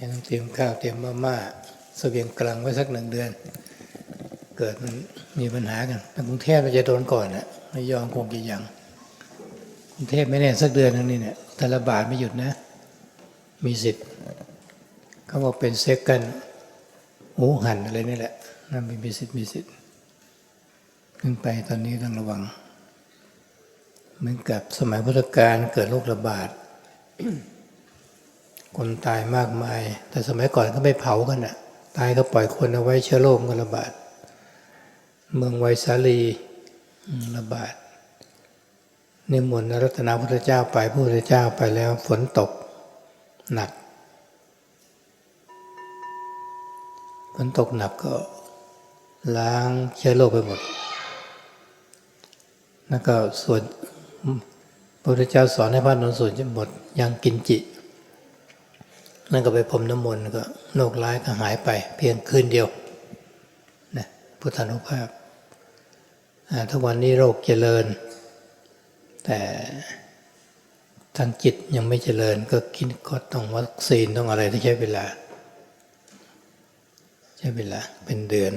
ยังต้องเตรียมข้าวเตรียมมาม่าเสบียงกลางไว้สักหนึ่งเดือน เกิดมันมีปัญหากันกรุงเทพเราจะโดนก่อนนะไม่ยอมคงจะยังกรุงเทพไม่แน่สักเดือนนึงนี่เนี่ยแต่ระบาดไม่หยุดนะ มีสิทธิ์เขาบอกเป็นเซ็กกันหูหันอะไรนี่แหละนั่นเป็นมีสิทธิ์มีสิทธิ์ขึ้นไปตอนนี้ต้องระวัง เหมือนกับสมัยพุทธกาลเกิดโรคระบาด คนตายมากมาย แต่สมัยก่อนก็ไม่เผากันอะตายก็ปล่อยคนเอาไว้เชื้อโรคก็ระบาด เมืองไวสาลีระบาดนิมนต์รัตนาพุทธเจ้าไปพระพุทธเจ้าไปแล้วฝนตกหนักฝนตกหนักก็ล้างเชื้อโรคไปหมด แล้วก็ส่วนพระพุทธเจ้าสอนให้พระนนท์ส่วนจะหมดยังกินจิ นั่นก็ไปพรมน้ำมนต์ก็โรคร้ายก็หายไป เพียงคืนเดียวนะพุทธานุภาพอ่าทุกวันนี้โรคเจริญ แต่ทางจิตยังไม่เจริญ ก็คิดก็ต้องวัคซีนต้องอะไรที่ใช้เวลา ใช้เวลาเป็นเดือน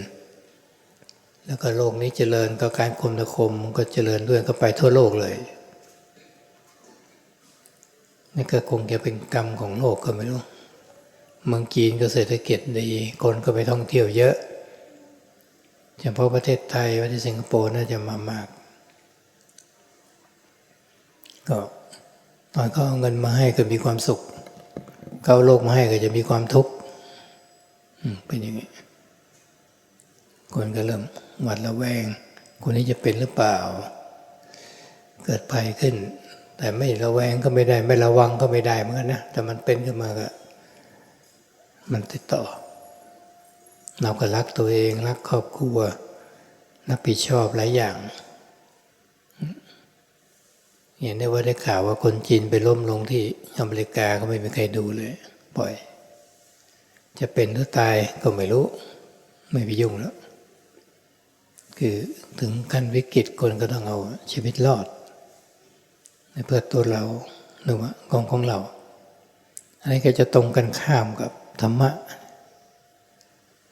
แล้วก็โลกนี้เจริญก็การคมนาคมก็เจริญด้วยก็ไปทั่วโลกเลยนี่ก็คงจะเป็นกรรมของโลกก็ไม่รู้ เมืองจีนก็เศรษฐกิจดี คนก็ไปท่องเที่ยวเยอะเฉพาะประเทศไทยประเทศสิงคโปร์น่าจะมามาก ก็ตอนเขาเอาเงินมาให้ก็มีความสุขเขาโลกมาให้ก็จะมีความทุกข์เป็นอย่างนี้ คนก็เริ่มหวาดระแวง คนนี้จะเป็นหรือเปล่า เกิดภัยขึ้น แต่ไม่ระแวงก็ไม่ได้ ไม่ระวังก็ไม่ได้เหมือนกันนะแต่มันเป็นขึ้นมาก็ มันติดต่อ เราก็รักตัวเองรักครอบครัวรับผิดชอบหลายอย่างเห็นได้ว่าได้ข่าวว่าคนจีนไปล้มลงที่อเมริกาก็ไม่มีใครดูเลย ปล่อย จะเป็นหรือตายก็ไม่รู้ ไม่ไปยุ่งแล้ว คือถึงขั้นวิกฤตคนก็ต้องเอาชีวิตรอดเพื่อตัวเราหรือว่าของของเรา อันนี้ก็จะตรงกันข้ามกับ ธรรมะ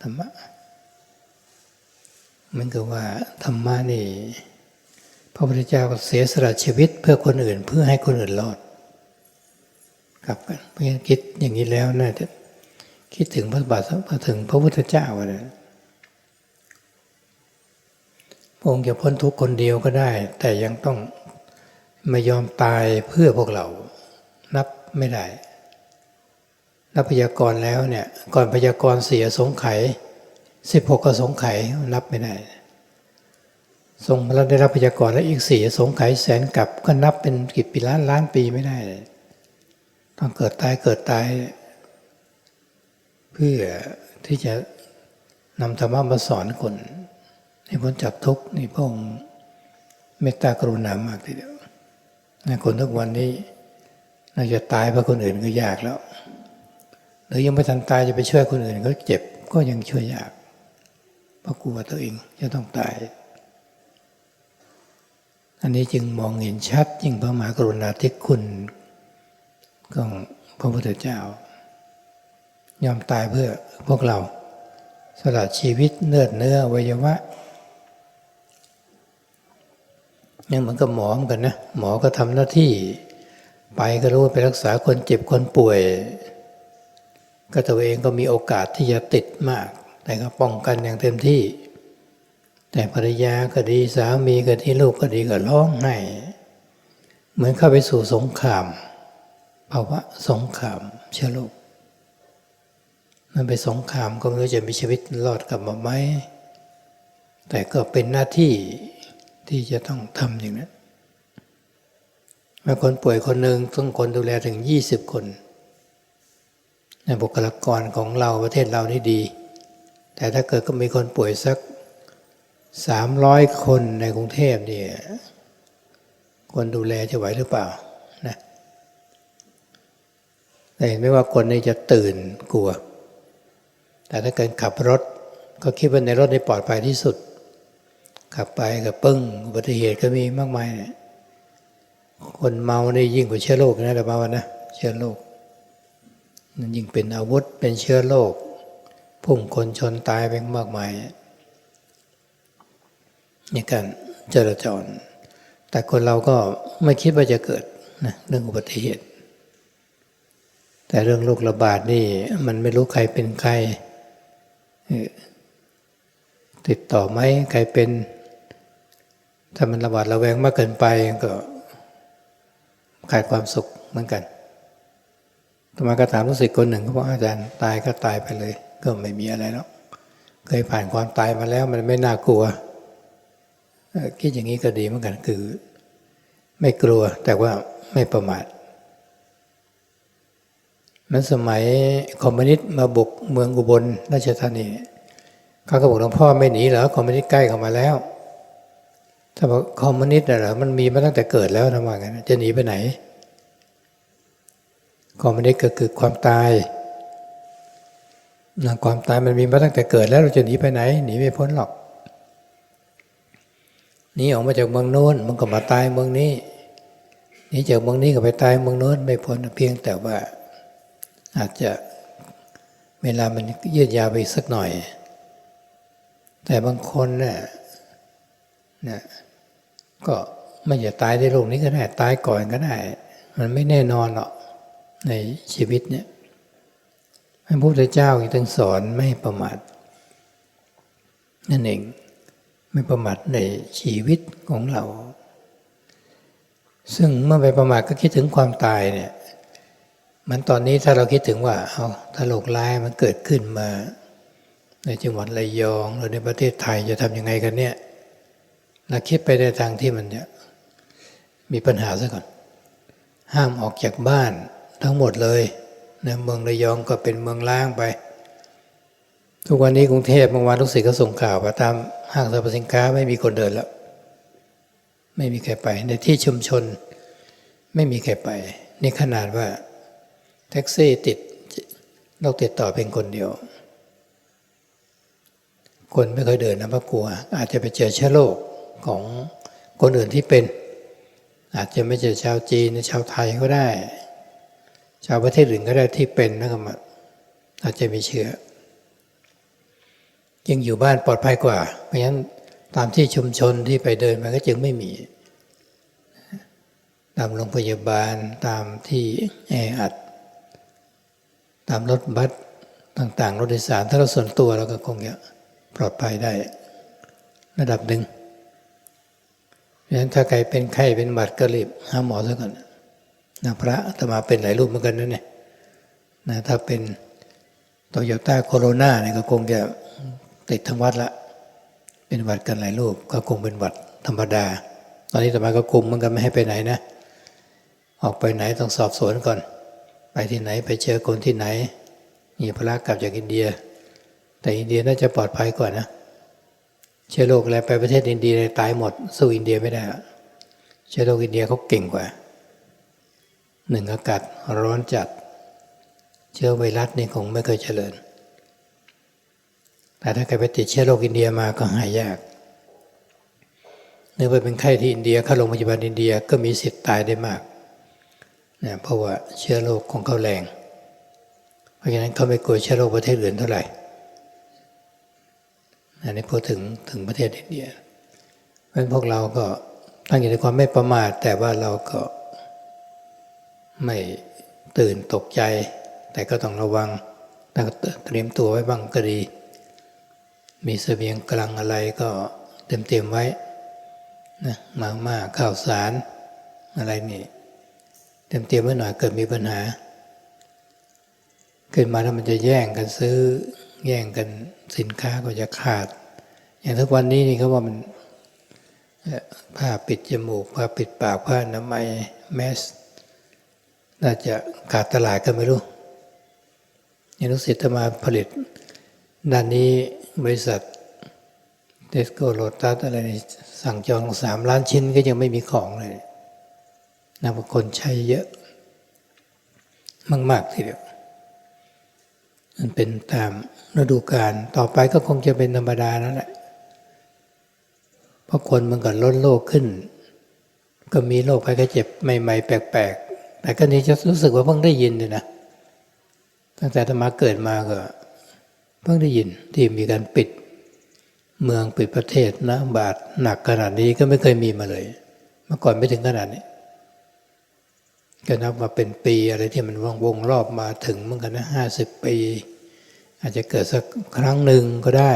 ธรรมะ มันก็ว่าธรรมะนี่ พระพุทธเจ้าก็เสียสละชีวิตเพื่อคนอื่น เพื่อให้คนอื่นรอดกลับกันเพราะฉะนั้นคิดอย่างนี้แล้วน่าจะคิดถึงพระบาทพระถึงพระพุทธเจ้าอะไรพระองค์จะพ้นทุกคนเดียวก็ได้ แต่ยังต้องไม่ยอมตายเพื่อพวกเรานับไม่ได้ นับพยากรณ์แล้วเนี่ย ก่อนพยากรณ์เสียสงไข่สิบหกก็สงไข่นับไม่ได้ทรงแล้วได้รับพยากรณ์แล้วอีกสี่สงไข่แสนกับก็นับเป็นกี่ปีล้านล้านปีไม่ได้ ต้องเกิดตายเกิดตาย เพื่อที่จะนำธรรมะมาสอนคนให้พ้นจากทุกข์นี่พระองค์เมตตากรุณามากทีเดียวในคนทุกวันนี้เราจะตายเพราะคนอื่นก็ยากแล้ว หรือยังไม่ทันตายจะไปช่วยคนอื่นเขาเจ็บก็ยังช่วยยากเพราะกลัวตัวเองจะต้องตาย อันนี้จึงมองเห็นชัดยิ่งพระมหากรุณาธิคุณของพระพุทธเจ้า ยอมตายเพื่อพวกเรา สละชีวิตเนื้อเนื้อวัยวะยังเหมือนกับหมอเหมือนกันนะหมอก็ทำหน้าที่ ไปก็รู้ว่าไปรักษาคนเจ็บคนป่วย ก็ตัวเองก็มีโอกาสที่จะติดมาก แต่ก็ป้องกันอย่างเต็มที่ แต่ภรรยาก็ดีสามีก็ดีลูกก็ดีก็ร้องไห้เหมือนเข้าไปสู่สงครามภาวะสงครามเชื้อโรคมันไปสงครามก็ไม่รู้จะมีชีวิตรอดกลับมาไหมแต่ก็เป็นหน้าที่ที่จะต้องทำอย่างนั้นเมื่อคนป่วยคนหนึ่งต้องคนดูแลถึงยี่สิบคนใน บุคลากรของเราประเทศเรานี่ดี แต่ถ้าเกิดก็มีคนป่วยสักสามร้อยคนในกรุงเทพเนี่ยคนดูแลจะไหวหรือเปล่านะแต่เห็นไหมว่าคนนี้จะตื่นกลัว แต่ถ้าเกิดขับรถก็คิดว่าในรถได้ปลอดภัยที่สุด ขับไปกับปึ้งอุบัติเหตุก็มีมากมายเนี่ยคนเมานี่ยิ่งกว่าเชื้อโรคนะแต่มาวันนะเชื้อโรค ยิ่งเป็นอาวุธเป็นเชื้อโรคพุ่งคนชนตายไปมากมายในการจราจร แต่คนเราก็ไม่คิดว่าจะเกิดนะเรื่องอุบัติเหตุ แต่เรื่องโรคระบาดนี่ มันไม่รู้ใครเป็นใครติดต่อไหมใครเป็น ถ้ามันระบาดระแวงมากเกินไปก็ขาดความสุขเหมือนกัน ธรรมาก็ถามลูกศิษย์คนหนึ่งเขาบอกอาจารย์ตายก็ตายไปเลย ก็ไม่มีอะไรแล้วเคยผ่านความตายมาแล้วมันไม่น่ากลัวคิดอย่างนี้ก็ดีเหมือนกันคือ ไม่กลัวแต่ว่าไม่ประมาทนั้นสมัยคอมมิวนิสต์มาบุกเมืองอุบลราชธานีเขาก็บอกหลวงพ่อไม่หนีเหรอคอมมิวนิสต์ใกล้เข้ามาแล้ว ถ้าบอกคอมมิวนิสต์น่ะเหรอมันมีมาตั้งแต่เกิดแล้วนะว่างั้นจะหนีไปไหน คอมมิวนิสต์ก็คือความตายนะความตายมันมีมาตั้งแต่เกิดแล้วเราจะหนีไปไหนหนีไม่พ้นหรอกหนีออกมาจากเมืองโน้นมันก็มาตายเมืองนี้หนีจากเมืองนี้ก็ไปตายเมืองโน้นไม่พ้นเพียงแต่ว่า อาจจะเวลามันยืดยาวไปสักหน่อย แต่บางคนเนี่ยนะก็ไม่จะตายในโลกนี้ก็ได้ตายก่อนก็ได้ มันไม่แน่นอนหรอก ในชีวิตเนี่ยพระพุทธเจ้าจึงสอนไม่ประมาทนั่นเองไม่ประมาทในชีวิตของเรา ซึ่งเมื่อไปประมาทก็คิดถึงความตายเนี่ยมันตอนนี้ถ้าเราคิดถึงว่าเอาถ้าโรคร้ายมันเกิดขึ้นมา ในจังหวัดระยองหรือในประเทศไทยจะทำยังไงกันเนี่ยเราคิดไปในทางที่มันเนี่ยมีปัญหาซะก่อน ห้ามออกจากบ้าน ทั้งหมดเลยนะเมืองระยองก็เป็นเมืองล้างไป ทุกวันนี้กรุงเทพบางวันลูกศิษย์ก็ส่งข่าวว่าตามห้างสรรพสินค้าไม่มีคนเดินแล้ว ไม่มีใครไป ในที่ชุมชนไม่มีใครไป นี่ขนาดว่า แท็กซี่ติดโรคติดต่อเป็นคนเดียว คนไม่เคยเดินนะเพราะกลัว อาจจะไปเจอเชื้อโรคของคนอื่นที่เป็น อาจจะไม่ใช่ชาวจีนหรือชาวไทยก็ได้ ชาวประเทศอื่นก็ได้ที่เป็นนะครับอาจจะมีเชื้อยังอยู่บ้านปลอดภัยกว่า เพราะฉะนั้นตามที่ชุมชนที่ไปเดินมันก็จึงไม่มี ตามโรงพยาบาลตามที่แออัด ตามรถบัสต่างๆ รถโดยสารถ้าเราส่วนตัวเราก็คงจะปลอดภัยได้ ระดับหนึ่งเพราะฉะนั้นถ้าใครเป็นไข้เป็นหวัดก็รีบหาหมอซะก่อน นะพระอาตมาเป็นหลายรูปเหมือนกันนะเนี่ยนะถ้าเป็นโตโยต้าโคโรนาเนี่ยก็คงจะติดทั้งวัดละ เป็นวัดกันหลายรูป ก็คงเป็นวัดธรรมดา ตอนนี้อาตมาก็คุมเหมือนกันไม่ให้ไปไหนนะ ออกไปไหนต้องสอบสวนก่อน ไปที่ไหนไปเจอคนที่ไหน มีพระกลับจากอินเดีย แต่อินเดียน่าจะปลอดภัยกว่านะเชื้อโรคอะไรไปประเทศอินเดียตายหมด สู้อินเดียไม่ได้อะเชื้อโรคอินเดียเขาเก่งกว่า หนึ่งอากาศร้อนจัด เชื้อไวรัสนี่คงไม่เคยเจริญ แต่ถ้าใครไปติดเชื้อโรคอินเดียมาก็หายยากเนื่องไปเป็นไข้ที่อินเดียเข้าโรงพยาบาลอินเดียก็มีสิทธิ์ตายได้มากนะเพราะว่าเชื้อโรคของเขาแรง เพราะฉะนั้นเขาไม่กลัวเชื้อโรคประเทศอื่นเท่าไหร่อันนี้พูดถึงถึงประเทศอินเดียเพราะฉะนั้นพวกเราก็ตั้งอยู่ในความไม่ประมาทแต่ว่าเราก็ ไม่ตื่นตกใจ แต่ก็ต้องระวังตั้งเตรียมตัวไว้บ้างก็ดี มีเสบียงกลางอะไรก็เตรียมเตรียมไว้นะมาม่าข้าวสารอะไรนี่เตรียมเตรียมไว้หน่อยเกิดมีปัญหา เกิดมาแล้วมันจะแย่งกันซื้อ แย่งกันสินค้าก็จะขาด อย่างทุกวันนี้นี่เขาว่ามันผ้าปิดจมูกผ้าปิดปากผ้าอนามัยแมส น่าจะขาดตลาดก็ไม่รู้ยังรู้สิทธิ์มาผลิต ด้านนี้บริษัทเทสโก้โลตัสอะไรสั่งจองสามล้านชิ้นก็ยังไม่มีของเลยนับว่าคนใช้เยอะ มาก ๆ ทีเดียวมันเป็นตามฤดูกาลต่อไปก็คงจะเป็นธรรมดานั่นแหละเพราะคนมันก็ลดโลกขึ้น ก็มีโรคภัยไข้เจ็บใหม่ ๆ แปลก ๆ แต่ก็นี้จะรู้สึกว่าเพิ่งได้ยินเลยนะตั้งแต่ธรรมาเกิดมาก็ เพิ่งได้ยินที่มีการปิด เมืองปิดประเทศนะบาทหนักขนาดนี้ก็ไม่เคยมีมาเลย เมื่อก่อนไม่ถึงขนาดนี้ก็นับมาเป็นปีอะไรที่มันวงวงรอบมาถึงเหมือนกันนะห้าสิบปี อาจจะเกิดสักครั้งหนึ่งก็ได้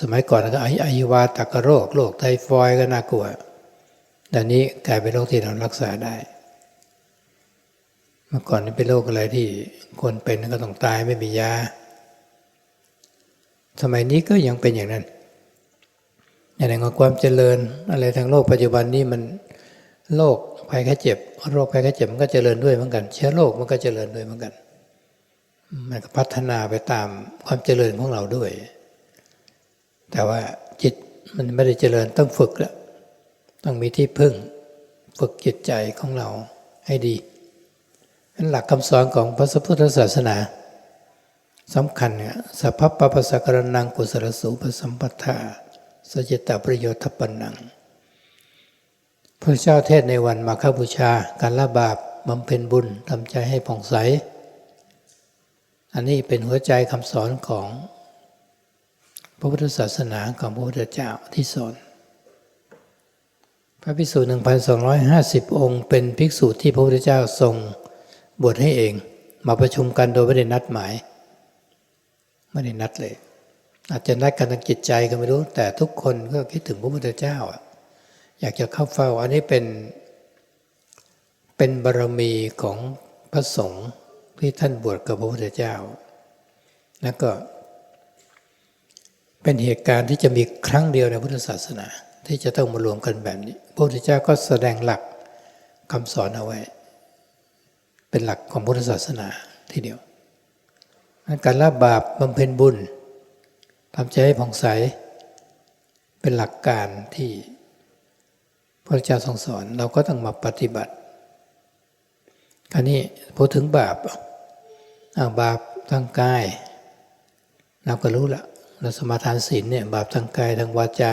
สมัยก่อนก็ไออวาตกโรคโรคไทฟอยก็น่ากลัว แต่นี้กลายเป็นโรคที่เรารักษาได้ เมื่อก่อนนี่เป็นโรคอะไรที่คนเป็นก็ต้องตายไม่มียา สมัยนี้ก็ยังเป็นอย่างนั้น อย่างไรก็ความเจริญอะไรทางโลกปัจจุบันนี้มันโรคภัยแค่เจ็บโรคภัยแค่เจ็บมันก็เจริญด้วยเหมือนกัน เชื้อโรคมันก็เจริญด้วยเหมือนกัน มันก็พัฒนาไปตามความเจริญของเราด้วย แต่ว่าจิตมันไม่ได้เจริญต้องฝึกแล้ว ต้องมีที่พึ่งฝึกจิตใจของเราให้ดีนั่นหลักคำสอนของพระพุทธศาสนาสำคัญเนี่ยสัพพปะปะสะกรนังกุศลสูปสัมปทาสจิตตประโยชน์ทัปนังพระเจ้าเทศในวันมาฆบูชา การละบาปบำเพ็ญบุญทำใจให้ผ่องใส อันนี้เป็นหัวใจคำสอนของพระพุทธศาสนาของพระพุทธเจ้าที่สอน ระภิกษุ1,250 องค์ เป็นภิกษุที่พระพุทธเจ้าทรงบวชให้เอง มาประชุมกันโดยไม่ได้นัดหมาย ไม่ได้นัดเลย อาจจะนัดกันทางจิตใจก็ไม่รู้ แต่ทุกคนก็คิดถึงพระพุทธเจ้า อยากจะเข้าเฝ้า อันนี้เป็น เป็นบารมีของพระสงฆ์ที่ท่านบวชกับพระพุทธเจ้า แล้วก็เป็นเหตุการณ์ที่จะมีครั้งเดียวในพุทธศาสนา ที่จะต้องมารวมกันแบบนี้ พระพุทธเจ้าก็แสดงหลักคำสอนเอาไว้ เป็นหลักของพุทธศาสนาทีเดียว การละบาปบำเพ็ญบุญทำใจให้ผ่องใส เป็นหลักการที่พระเจ้าทรงสอนเราก็ต้องมาปฏิบัติคราวนี้พูดถึงบาปบาปทางกาย เราก็รู้ละเราสมาทานศีลเนี่ยบาปทางกายทางวาจา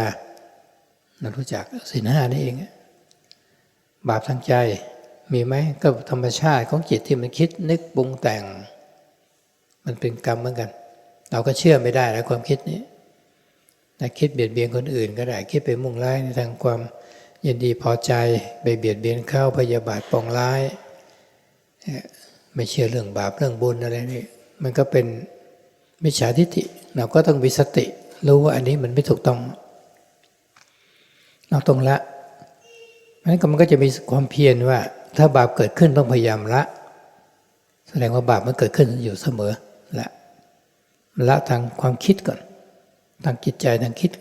เรารู้จักศีลห้านี่เอง บาปทางใจมีไหมก็ธรรมชาติของจิตที่มันคิดนึกปรุงแต่ง มันเป็นกรรมเหมือนกัน เราก็เชื่อไม่ได้แล้วความคิดนี้แต่คิดเบียดเบียนคนอื่น ก็ได้คิดไปมุ่งร้ายในทางความยินดีพอใจไปเบียดเบียนเข้าพยาบาทปองร้าย ไม่เชื่อเรื่องบาปเรื่องบุญอะไรนี่มันก็เป็นมิจฉาทิฏฐิเราก็ต้องมีสติ รู้ว่าอันนี้มันไม่ถูกต้อง เราต้องละนั้นก็มันก็จะมีความเพียรว่า ถ้าบาปเกิดขึ้นต้องพยายามละ แสดงว่าบาปมันเกิดขึ้นอยู่เสมอละละทางความคิดก่อนทางจิตใจทางคิด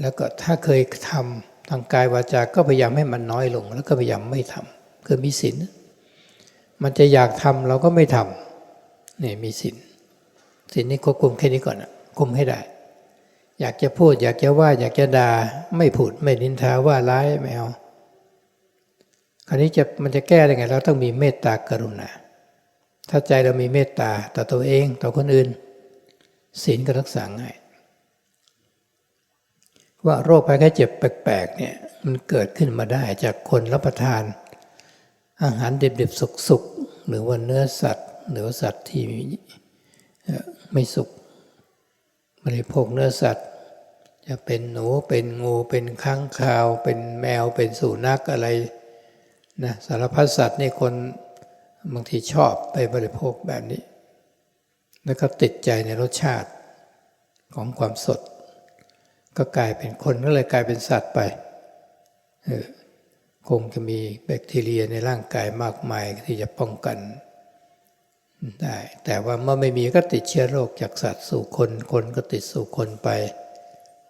แล้วก็ถ้าเคยทำทางกายวาจาก็พยายามให้มันน้อยลง แล้วก็พยายามไม่ทำคือมีศีลมันจะอยากทำเราก็ไม่ทำนี่มีศีลศีลนี้ควบคุมแค่นี้ก่อนนะคุมให้ได้ อยากจะพูด อยากจะว่า อยากจะด่าไม่พูดไม่นินทาว่าร้ายไม่เอาคราวนี้จะมันจะแก้ยังไง เราต้องมีเมตตากรุณาถ้าใจเรามีเมตตาต่อตัวเองต่อคนอื่น ศีลก็รักษาง่าย ว่าโรคภัยแค่เจ็บแปลกๆเนี่ยมันเกิดขึ้นมาได้จากคนรับประทาน อาหารเด็บๆสุกๆหรือว่าเนื้อสัตว์ หรือสัตว์ที่ไม่สุก บริโภคเนื้อสัตว์ จะเป็นหนูเป็นงูเป็นค้างคาว เป็นแมวเป็นสุนัขอะไรนะสารพัดสัตว์นี่คนบางทีชอบไปบริโภคแบบนี้ แล้วก็ติดใจในรสชาติของความสด ก็กลายเป็นคนก็เลยกลายเป็นสัตว์ไปคงจะมีแบคทีเรียในร่างกายมากมายที่จะป้องกัน ได้ แต่ว่าเมื่อไม่มีก็ติดเชื้อโรคจากสัตว์สู่คน คนก็ติดสู่คนไป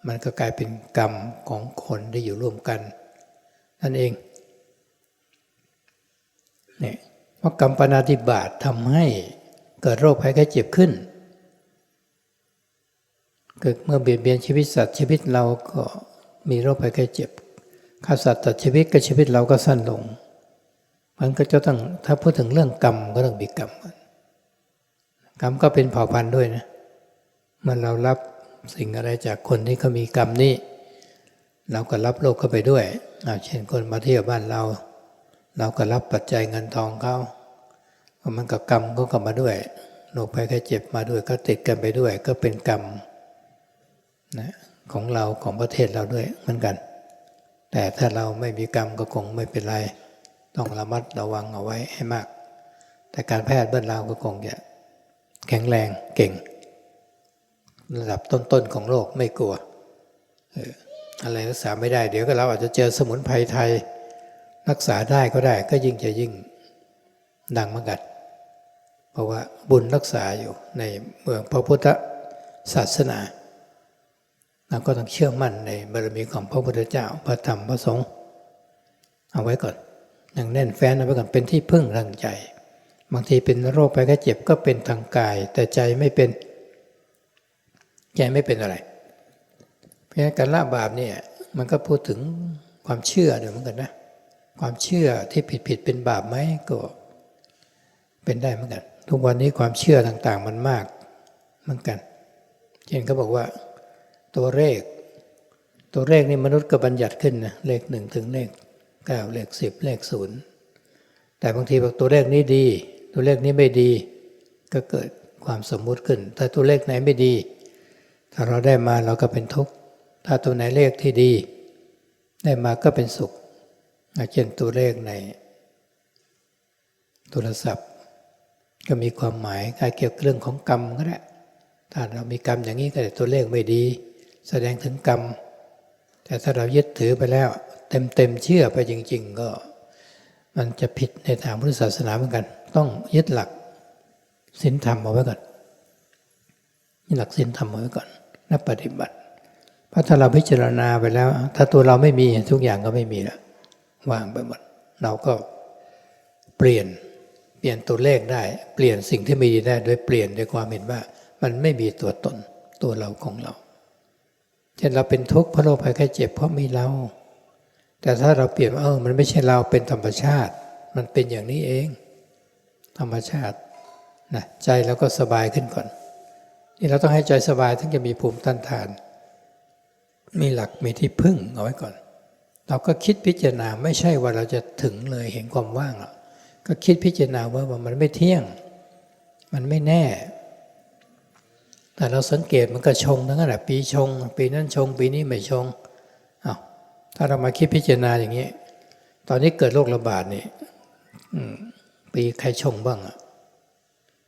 มันก็กลายเป็นกรรมของคนที่อยู่ร่วมกัน นั่นเองเนี่ยเพราะกรรมปนาติบาตทำให้เกิดโรคภัยไข้เจ็บขึ้นเกิดเมื่อเบียดเบียนชีวิตสัตว์ชีวิตเราก็มีโรคภัยไข้เจ็บฆ่าสัตว์ตัดชีวิตก็ชีวิตเราก็สั้นลง มันก็จะต้องถ้าพูดถึงเรื่องกรรมก็ต้องมีกรรม กรรมก็เป็นเผ่าพันธุ์ด้วยนะมันเรารับสิ่งอะไรจากคนที่เขามีกรรมนี้ เราก็รับโลกเข้าไปด้วยเช่นคนมาเที่ยวบ้านเรา เราก็รับปัจจัยเงินทองเขามันกับกรรมก็กลับมาด้วยโรคภัยไข้เจ็บมาด้วยก็ติดกันไปด้วย ก็เป็นกรรมนะของเราของประเทศเราด้วยเหมือนกัน แต่ถ้าเราไม่มีกรรมก็คงไม่เป็นไร ต้องระมัดระวังเอาไว้ให้มาก แต่การแพทย์บ้านเราก็คงจะ แข็งแรงเก่ง ระดับต้นๆของโลกไม่กลัวอะไรรักษาไม่ได้ เดี๋ยวก็เราอาจจะเจอสมุนไพรไทย รักษาได้ก็ได้ก็ยิ่งจะยิ่งดังมือนกันเพราะว่าบุญรักษาอยู่ในเมืองพระพุทธศาสนาเราก็ต้องเชื่อมั่นในบารมีของพระพุทธเจ้าพระธรรมพระสงฆ์เอาไว้ก่อนอย่างแน่นแฟ้นเอาไว้ก่อนเป็นที่พึ่งทางใจ บางทีเป็นโรคไปก็เจ็บก็เป็นทางกาย แต่ใจไม่เป็นใจไม่เป็นอะไร เพราะฉะนั้นการละบาปเนี่ยมันก็พูดถึงความเชื่อด้วยเหมือนกันนะ ความเชื่อที่ผิดผิดเป็นบาปไหมก็เป็นได้เหมือนกัน ทุกวันนี้ความเชื่อต่างๆมันมากเหมือนกันเช่นเขาบอกว่าตัวเลข ตัวเลขนี่มนุษย์ก็บัญญัติขึ้นนะเลขหนึ่งถึงเลขเก้าเลขสิบเลขศูนย์แต่บางทีบอกตัวเลขนี้ดี ตัวเลขนี้ไม่ดี ก็เกิดความสมมุติขึ้น ถ้าตัวเลขไหนไม่ดี ถ้าเราได้มาเราก็เป็นทุกข์ ถ้าตัวไหนเลขที่ดี ได้มาก็เป็นสุขเช่นตัวเลขในโทรศัพท์ ก็มีความหมายการเกี่ยวกับเรื่องของกรรมก็ได้ถ้าเรามีกรรมอย่างนี้ก็แต่ตัวเลขไม่ดี แสดงถึงกรรม แต่ถ้าเรายึดถือไปแล้ว เต็มเต็มเชื่อไปจริง ๆ ก็ มันจะผิดในทางพุทธศาสนาเหมือนกัน ต้องยึดหลักศีลธรรมเอาไว้ก่อนยึดหลักศีลธรรมเอาไว้ก่อนและปฏิบัติ เพราะถ้าเราพิจารณาไปแล้ว ถ้าตัวเราไม่มีทุกอย่างก็ไม่มีแล้วว่างไปหมดเราก็เปลี่ยนเปลี่ยนตัวเลขได้ เปลี่ยนสิ่งที่ไม่ดีได้โดยเปลี่ยนด้วยความเห็นว่า มันไม่มีตัวตนตัวเราของเราเช่นเราเป็นทุกข์เพราะโรคภัยไข้เจ็บเพราะมีเรา แต่ถ้าเราเปลี่ยนเออมันไม่ใช่เราเป็นธรรมชาติ มันเป็นอย่างนี้เอง ธรรมชาตินะใจเราก็สบายขึ้นก่อน นี่เราต้องให้ใจสบายถึงจะมีภูมิต้านทาน มีหลักมีที่พึ่งเอาไว้ก่อน เราก็คิดพิจารณาไม่ใช่ว่าเราจะถึงเลยเห็นความว่างหรอกก็คิดพิจารณาว่ามันไม่เที่ยง มันไม่แน่ แต่เราสังเกตมันก็ชงทั้งนั้นแหละปีชง ปีนั้นชง ปีนี้ไม่ชงอา้าวถ้าเรามาคิดพิจารณาอย่างนี้ ตอนนี้เกิดโรคระบาดนี่อืม ปีใครชงบ้างอะ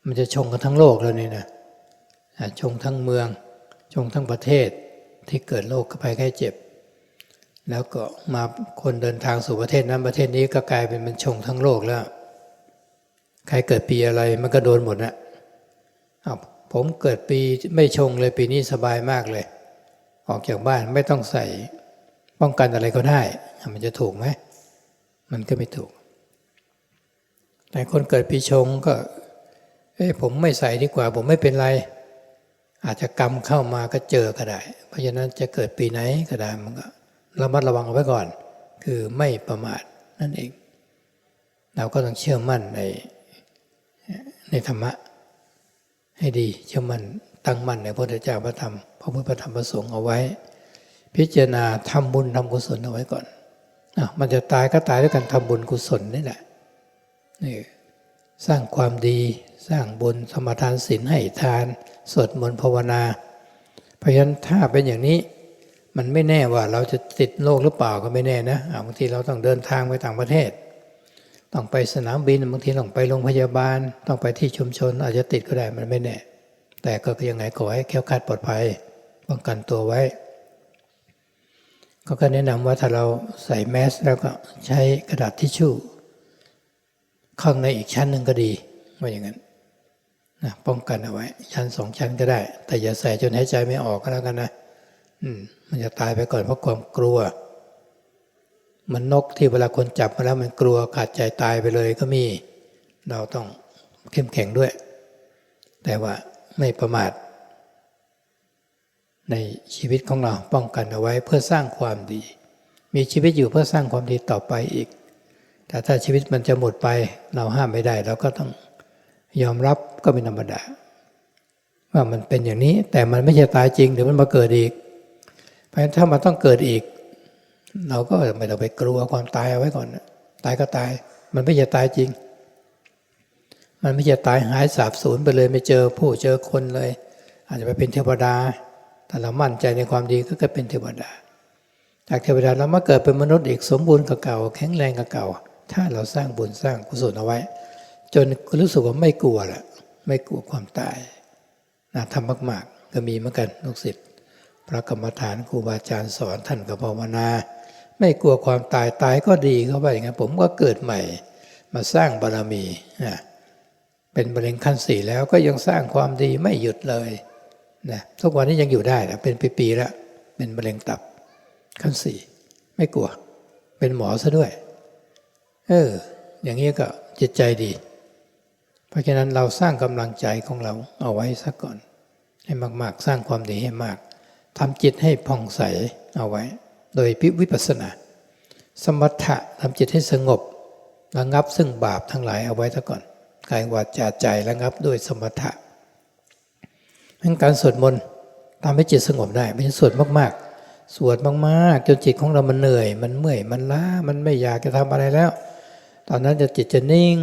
มันจะชงกันทั้งโลกแล้วนี่นะชงทั้งเมือง ชงทั้งประเทศที่เกิดโรคภัยไข้เจ็บ แล้วก็มาคนเดินทางสู่ประเทศนั้นประเทศนี้ก็กลายเป็นมันชงทั้งโลกแล้ว ใครเกิดปีอะไรมันก็โดนหมดนะอ้าผมเกิดปีไม่ชงเลยปีนี้สบายมากเลย ออกจากบ้านไม่ต้องใส่ป้องกันอะไรก็ได้ มันจะถูกไหม มันก็ไม่ถูก แต่คนเกิดปีชงก็ เอ้ผมไม่ใส่ดีกว่า ผมไม่เป็นไร อาจจะกรรมเข้ามาก็เจอก็ได้ เพราะฉะนั้นจะเกิดปีไหนก็ได้มันก็ระมัดระวังเอาไว้ก่อน คือไม่ประมาทนั่นเอง เราก็ต้องเชื่อมั่นในในธรรมะ ให้ดีเชื่อมั่นตั้งมั่นในพระพุทธเจ้าพระธรรมพระพุทธพระธรรมพระสงฆ์เอาไว้ พิจารณาทำบุญทำกุศลเอาไว้ก่อนอะมันจะตายก็ตายด้วยการทำบุญกุศลนี่แหละ นี่สร้างความดีสร้างบุญสมทานศีลให้ทาน สวดมนต์ภาวนา เพราะฉะนั้นถ้าเป็นอย่างนี้มันไม่แน่ว่าเราจะติดโรคหรือเปล่าก็ไม่แน่นะบางทีเราต้องเดินทางไปต่างประเทศ ต้องไปสนามบินบางทีต้องไปโรงพยาบาล ต้องไปที่ชุมชน อาจจะติดก็ได้มันไม่แน่ แต่ก็ยังไงขอให้แค้วคลาดปลอดภัยป้องกันตัวไว้ก็ก็แนะนำว่าถ้าเราใส่แมสแล้วก็ใช้กระดาษทิชชู่ ข้างในอีกชั้นหนึ่งก็ดีว่าอย่างนั้นนะป้องกันเอาไว้ ชั้นสองชั้นก็ได้ แต่อย่าใส่จนหายใจไม่ออกก็แล้วกันนะอืม มันจะตายไปก่อนเพราะความกลัว มันนกที่เวลาคนจับมาแล้วมันกลัวขาดใจตายไปเลยก็มี เราต้องเข้มแข็งด้วย แต่ว่าไม่ประมาท ในชีวิตของเราป้องกันเอาไว้เพื่อสร้างความดี มีชีวิตอยู่เพื่อสร้างความดีต่อไปอีก แต่ถ้าชีวิตมันจะหมดไปเราห้ามไม่ได้ เราก็ต้องยอมรับก็เป็นธรรมดา ว่ามันเป็นอย่างนี้ แต่มันไม่ใช่ตายจริงเดี๋ยวมันมาเกิดอีก เพราะฉะนั้นถ้ามันต้องเกิดอีก เราก็ไม่ต้องไปกลัวความตายเอาไว้ก่อนตายก็ตาย มันไม่ใช่ตายจริง มันไม่จะตายหายสาบสูญไปเลยไม่เจอผู้เจอคนเลย อาจจะไปเป็นเทวดาถ้าเรามั่นใจในความดีก็เกิดเป็นเทวดา จากเทวดาเรามาเกิดเป็นมนุษย์อีกสมบูรณ์กับเก่า แข็งแรงกับเก่า ถ้าเราสร้างบุญสร้างกุศลเอาไว้ จนรู้สึกว่าไม่กลัวละไม่กลัวความตายนะทำมาก ๆ ก็มีเหมือนกันลูกศิษย์พระกรรมฐานครูบาอาจารย์สอนท่านก็ภาวนา ไม่กลัวความตายตายก็ดีเข้าไปอย่างนั้นผมก็เกิดใหม่มาสร้างบารมีนะเป็นมะเร็งขั้นสี่แล้วก็ยังสร้างความดีไม่หยุดเลยนะทุกวันนี้ยังอยู่ได้นะเป็นปีๆแล้วเป็นมะเร็งตับขั้นสี่ไม่กลัว เป็นหมอซะด้วย เออ อย่างนี้ก็จิตใจดี เพราะฉะนั้นเราสร้างกำลังใจของเราเอาไว้ซะก่อน ให้มาก ๆ สร้างความดีให้มากทำจิตให้ผ่องใสเอาไว้ โดยพิวิปัสนา สมถะทำจิตให้สงบระงับซึ่งบาปทั้งหลายเอาไว้ซะก่อนกายวาจาใจระงับด้วยสมถะงั้นการสวดมนต์ทำให้จิตสงบได้ไม่ใช่สวดมากๆ สวดมากๆ จนจิตของเรามันเหนื่อย มันเมื่อย มันล้า มันไม่อยากจะทำอะไรแล้ว ตอนนั้นจะจิตจะนิ่ง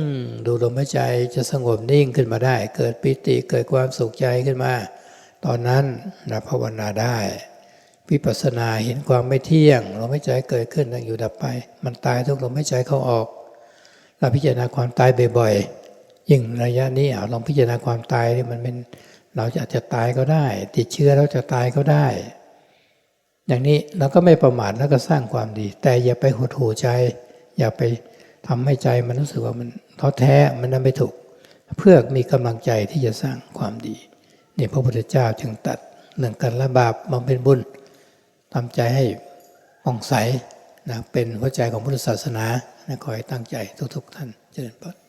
ดูลมหายใจจะสงบนิ่งขึ้นมาได้ เกิดปิติเกิดความสุขใจขึ้นมา ตอนนั้นนะภาวนาได้วิปัสสนาเห็นความไม่เที่ยงลมหายใจเกิดขึ้นตั้งอยู่ดับไป มันตายทุกลมหายใจเข้าออก เราพิจารณาความตายบ่อยๆยิ่งระยะนี้เอาลองพิจารณาความตายนี่มันเป็นเราจะอาจจะตายก็ได้ ติดเชื้อแล้วจะตายก็ได้ อย่างนี้เราก็ไม่ประมาทแล้วก็สร้างความดี แต่อย่าไปหดหูใจ อย่าไป ทำให้ใจมันรู้สึกว่ามันท้อแท้มันนั้นไม่ถูก เพื่อมีกำลังใจที่จะสร้างความดีนี่พระพุทธเจ้าจึงตัดเรื่องการละบาปบำเพ็ญบุญทำใจให้ผ่องใสนะเป็นหัวใจของพุทธศาสนานะขอให้ตั้งใจทุกๆท่านเจริญพร